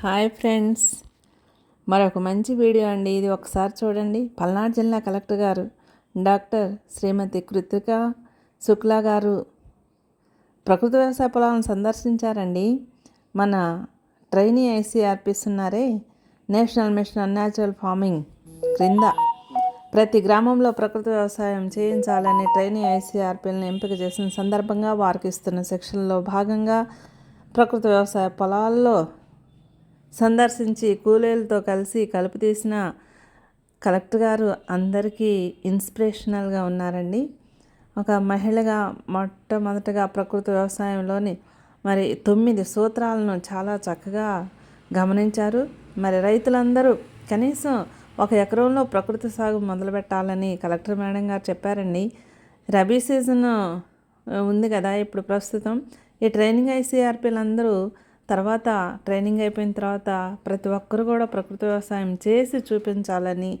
Hi friends. మరొక మంచి video అండి. ఇది ఒకసారి చూడండి. పల్నాడు జిల్లా కలెక్టర్ గారు డాక్టర్ శ్రీమతి కృతిక శుక్లా గారు ప్రకృతి వ్యవసాయ పొలాలను సందర్శించారండి. మన ట్రైనీ ఐసీఆర్పిస్ ఉన్నారే. నేషనల్ మిషన్ అన్యాచురల్ ఫార్మింగ్ క్రింద. ప్రతి గ్రామంలో ప్రకృతి వ్యవసాయం చేయించాలని ట్రైనీ ఐసీఆర్పీలను ఎంపిక చేసిన సందర్భంగా వారికి ఇస్తున్న శిక్షణలో భాగంగా ప్రకృతి వ్యవసాయ పొలాల్లో సందర్శించి కూలీలతో కలిసి కలుపు తీసిన కలెక్టర్ గారు అందరికీ ఇన్స్పిరేషనల్గా ఉన్నారండి. ఒక మహిళగా మొట్టమొదటగా ప్రకృతి వ్యవసాయంలోని మరి తొమ్మిది సూత్రాలను చాలా చక్కగా గమనించారు. మరి రైతులందరూ కనీసం ఒక ఎకరంలో ప్రకృతి సాగు మొదలుపెట్టాలని కలెక్టర్ మేడం గారు చెప్పారండి. రబీ సీజన్ ఉంది కదా ఇప్పుడు ప్రస్తుతం. ఈ ట్రైనింగ్ ఐసీఆర్పీలందరూ తర్వాత ట్రైనింగ్ అయిపోయిన తర్వాత ప్రతి ఒక్కరు కూడా ప్రకృతి వ్యవసాయం చేసి చూపించాలని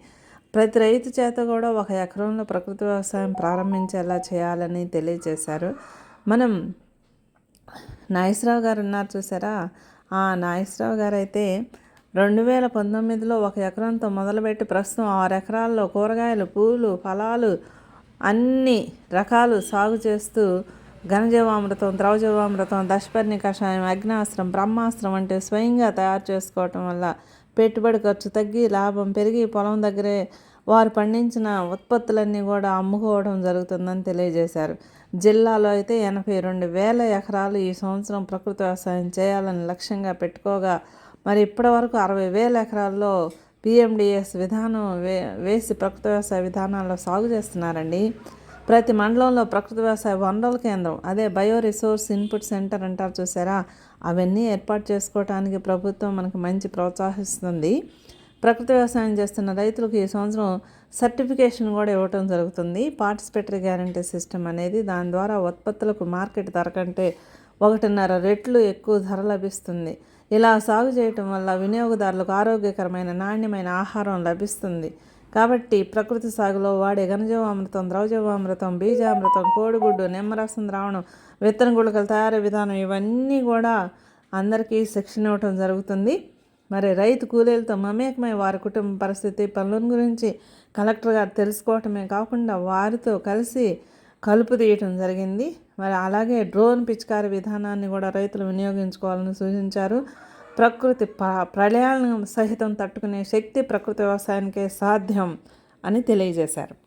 ప్రతి రైతు చేత కూడా ఒక ఎకరంలో ప్రకృతి వ్యవసాయం ప్రారంభించేలా చేయాలని తెలియజేశారు. మనం నాగేశ్వరరావు గారు ఉన్నారు చూసారా? ఆ నాగేశ్వరరావు గారు అయితే రెండు వేల పంతొమ్మిదిలో ఒక ఎకరంతో మొదలుపెట్టి ప్రస్తుతం ఆరు ఎకరాల్లో కూరగాయలు పూలు ఫలాలు అన్ని రకాలు సాగు చేస్తూ ఘనజీవామృతం ద్రవజీవామృతం దశపర్ణి కషాయం అగ్నాస్త్రం బ్రహ్మాస్త్రం అంటే స్వయంగా తయారు చేసుకోవటం వల్ల పెట్టుబడి ఖర్చు తగ్గి లాభం పెరిగి పొలం దగ్గరే వారు పండించిన ఉత్పత్తులన్నీ కూడా అమ్ముకోవడం జరుగుతుందని తెలియజేశారు. జిల్లాలో అయితే ఎనభై రెండు వేల ఎకరాలు ఈ సంవత్సరం ప్రకృతి వ్యవసాయం చేయాలని లక్ష్యంగా పెట్టుకోగా మరి ఇప్పటి వరకు అరవై వేల ఎకరాల్లో పిఎండిఎస్ విధానం వే వేసి ప్రకృతి వ్యవసాయ విధానాల్లో సాగు చేస్తున్నారండి. ప్రతి మండలంలో ప్రకృతి వ్యవసాయ వనరుల కేంద్రం అదే బయో రిసోర్స్ ఇన్పుట్ సెంటర్ అంటారు చూసారా? అవన్నీ ఏర్పాటు చేసుకోవడానికి ప్రభుత్వం మనకు మంచి ప్రోత్సహిస్తుంది. ప్రకృతి వ్యవసాయం చేస్తున్న రైతులకు ఈ సంవత్సరం సర్టిఫికేషన్ కూడా ఇవ్వటం జరుగుతుంది. పార్టిసిపేటరీ గ్యారంటీ సిస్టమ్ అనేది దాని ద్వారా ఉత్పత్తులకు మార్కెట్ ధర కంటే ఒకటిన్నర రెట్లు ఎక్కువ ధర లభిస్తుంది. ఇలా సాగు చేయటం వల్ల వినియోగదారులకు ఆరోగ్యకరమైన నాణ్యమైన ఆహారం లభిస్తుంది. కాబట్టి ప్రకృతి సాగులో వాడే ఘనజీవామృతం ద్రవజీవామృతం బీజామృతం కోడిగుడ్డు నిమ్మరసం ద్రావణం విత్తన గుళికల తయారీ విధానం ఇవన్నీ కూడా అందరికీ శిక్షణ ఇవ్వటం జరుగుతుంది. మరి రైతు కూలీలతో మమేకమై వారి కుటుంబ పరిస్థితి పనుల గురించి కలెక్టర్ గారు తెలుసుకోవటమే కాకుండా వారితో కలిసి కలుపు తీయటం జరిగింది. మరి అలాగే డ్రోన్ పిచికారి విధానాన్ని కూడా రైతులు వినియోగించుకోవాలని సూచించారు. ప్రకృతి ప్రళయాలను సహితం తట్టుకునే శక్తి ప్రకృతి వ్యవసాయానికే సాధ్యం అని తెలియజేశారు.